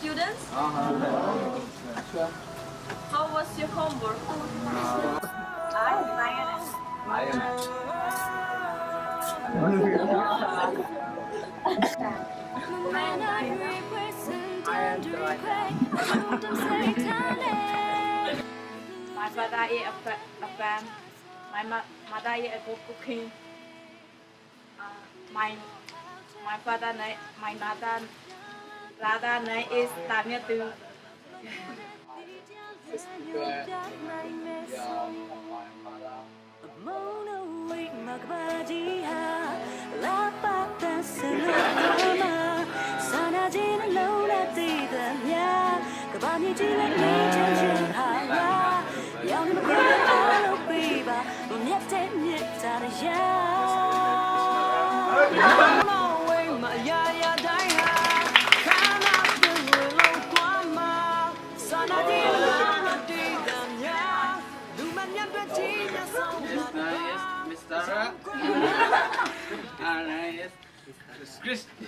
students? Sure. How was your homework? I am science. I am. My father is a, a fan. My mother is a good cooking. Uh, my my father my mother Radha nine is Tanya two. Mona wake magbadi ha la pa ta selama sana jin lo la ti da mya ka ba mi ji la ni chen chen ha la yau ni ma ka lo pi ba mo nyet te nyet ta ya Sarah. Anna is Christy.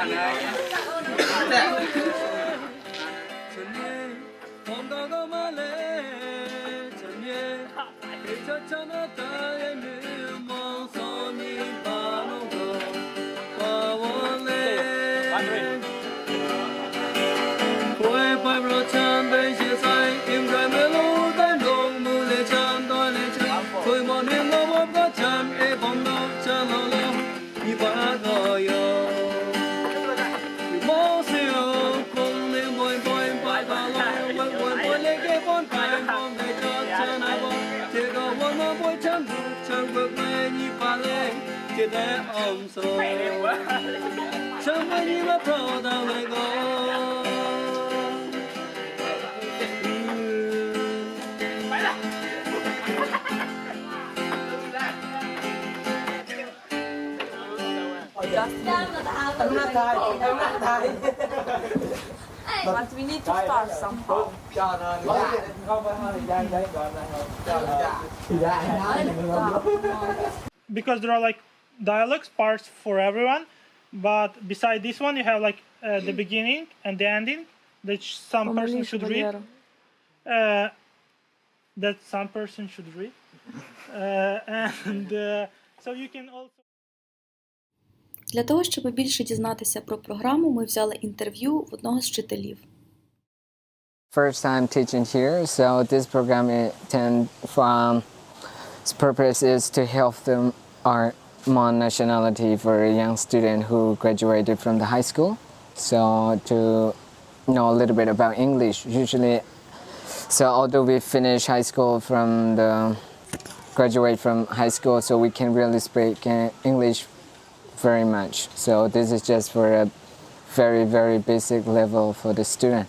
Anna is. 번다가 말해 전예 그저 전화 다 애매 ôm xuôi sống với những bắp rô tao người cô Tấm nát thai, tấm nát thai But we need to start somehow. Cho nó dạ. Không, dạ. Dạ. Because there are like dialogues parts for everyone but beside this one you have like uh, the beginning and the ending that sh- some person should read uh, that some person should read uh, and uh, so you can also Для того, щоб більше дізнатися про програму, ми взяли інтерв'ю в одного з вчителів. first time teaching here, so this program is tend from its purpose is to help them our more nationality for a young student who graduated from the high school. So to know a little bit about English. Usually, so although we finish high school from the graduate from high school, so we can really speak English very much. So this is just for a very very basic level for the student.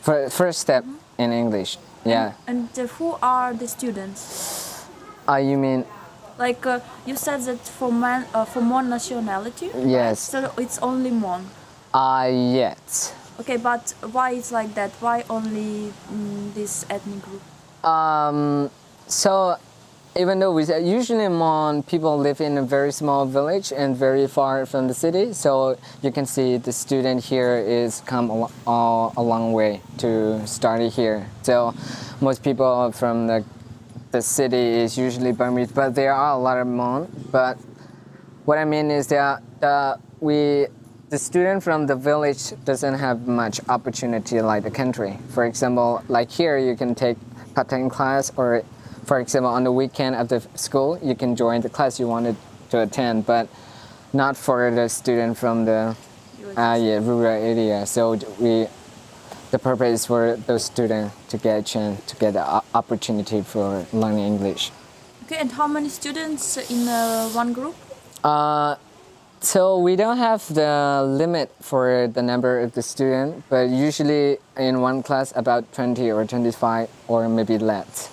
For first step in English. Yeah. And uh, who are the students? Uh, you mean Like uh, you said that for man uh, for Mon nationality. Yes. So it's only Mon. uh yet? Okay, but why it's like that? Why only mm, this ethnic group? Um, so even though we usually Mon people live in a very small village and very far from the city, so you can see the student here is come a, all a long way to study here. So most people from the the city is usually Burmese, but there are a lot of Mon. But what I mean is that the we the student from the village doesn't have much opportunity like the country. For example, like here you can take part-time class or for example on the weekend after school you can join the class you wanted to attend, but not for the student from the uh, yeah, rural area. So we the purpose is for those students to get a chance to get the opportunity for learning English. Okay, and how many students in uh, one group? Uh, so we don't have the limit for the number of the student, but usually in one class about 20 or 25 or maybe less.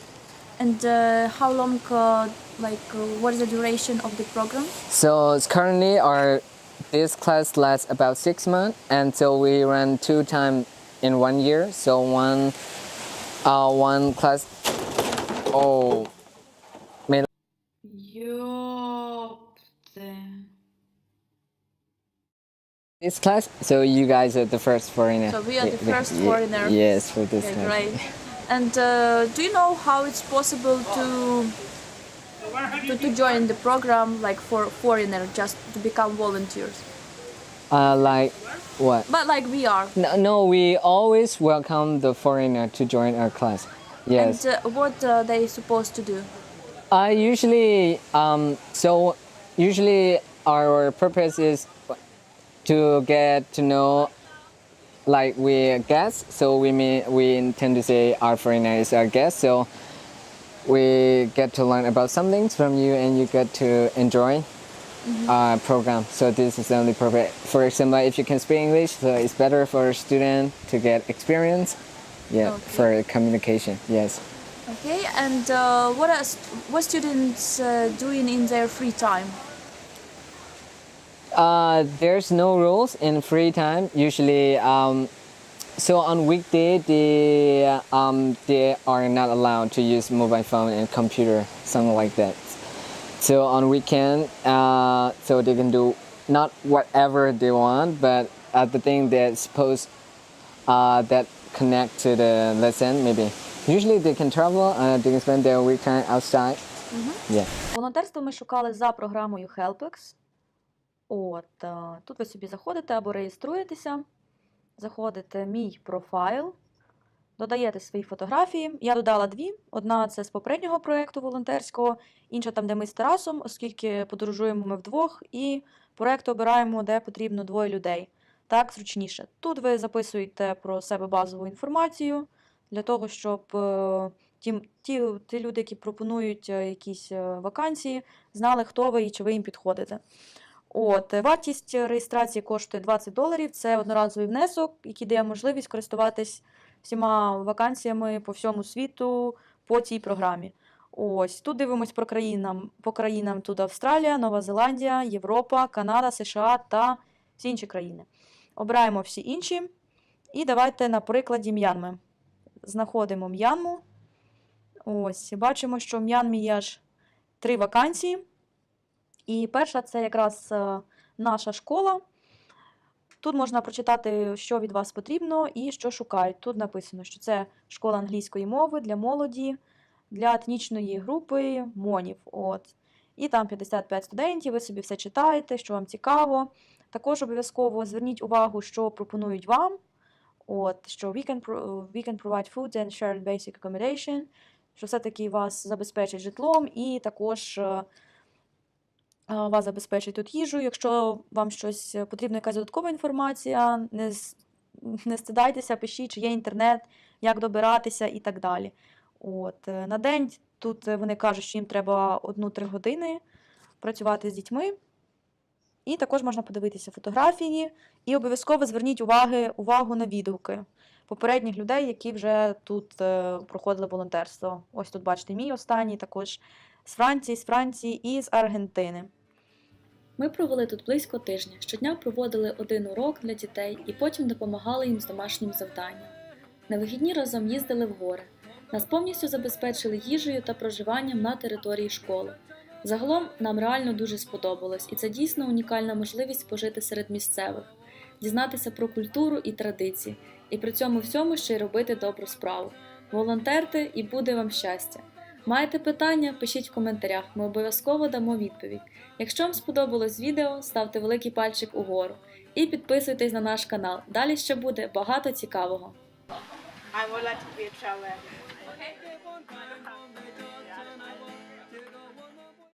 And uh, how long? Uh, like, uh, what is the duration of the program? So it's currently our this class lasts about six months, and so we run two time in one year. So one, uh, one class. Oh, This class, so you guys are the first foreigner. So we are the first foreigner. Yes, for this Okay, class. great. And uh, do you know how it's possible to, to to join the program like for foreigner just to become volunteers? Uh, like what? But like we are. No, no, we always welcome the foreigner to join our class. Yes. And uh, what are they supposed to do? I usually um so usually our purpose is to get to know like we guests so we mean we intend to say our foreigner is our guest so we get to learn about some things from you and you get to enjoy our program so this is the only purpose for example if you can speak english so it's better for a student to get experience yeah Okay. for communication yes Okay. And uh, what are st- what students uh, doing in their free time? Uh, there's no rules in free time. Usually, um, so on weekday they um, they are not allowed to use mobile phone and computer, something like that. So on weekend, uh, so they can do not whatever they want, but uh, the thing that's supposed uh, that connect to the lesson maybe. Usually they can travel. Uh, they can spend their weekend outside. Yeah. Волонтерство ми шукали за програмою HelpX. От, е, тут ви собі заходите або реєструєтеся, заходите мій профайл, додаєте свої фотографії. Я додала дві. Одна це з попереднього проєкту волонтерського, інша там, де ми з Тарасом, оскільки подорожуємо ми вдвох, і проєкт обираємо, де потрібно двоє людей. Так, зручніше. Тут ви записуєте про себе базову інформацію для того, щоб е, ті, ті, ті люди, які пропонують е, якісь е, вакансії, знали, хто ви і чи ви їм підходите. От, вартість реєстрації коштує 20 доларів. Це одноразовий внесок, який дає можливість користуватись всіма вакансіями по всьому світу по цій програмі. Ось тут дивимось по країнам, по країнам тут Австралія, Нова Зеландія, Європа, Канада, США та всі інші країни. Обираємо всі інші. І давайте на прикладі М'янми. Знаходимо М'янму. Ось, бачимо, що в М'янмі є аж три вакансії. І перша це якраз е, наша школа. Тут можна прочитати, що від вас потрібно і що шукають. Тут написано, що це школа англійської мови для молоді, для етнічної групи монів. От. І там 55 студентів, ви собі все читаєте, що вам цікаво. Також обов'язково зверніть увагу, що пропонують вам. От, що we can, we can provide food and shared basic accommodation, що все-таки вас забезпечать житлом і також е, вас забезпечить тут їжу. Якщо вам щось е, потрібна, якась додаткова інформація, не, не стидайтеся, пишіть, чи є інтернет, як добиратися і так далі. От, е, на день тут е, вони кажуть, що їм треба 1-3 години працювати з дітьми. І також можна подивитися фотографії, і обов'язково зверніть уваги, увагу на відгуки попередніх людей, які вже тут е, проходили волонтерство. Ось тут бачите мій останній, також з Франції, з Франції і з Аргентини. Ми провели тут близько тижня. Щодня проводили один урок для дітей і потім допомагали їм з домашнім завданням. На вихідні разом їздили в гори. Нас повністю забезпечили їжею та проживанням на території школи. Загалом нам реально дуже сподобалось, і це дійсно унікальна можливість пожити серед місцевих, дізнатися про культуру і традиції, і при цьому всьому ще й робити добру справу. Волонтерте і буде вам щастя! Маєте питання? Пишіть в коментарях, ми обов'язково дамо відповідь. Якщо вам сподобалось відео, ставте великий пальчик угору і підписуйтесь на наш канал. Далі ще буде багато цікавого. I would like to be a traveler.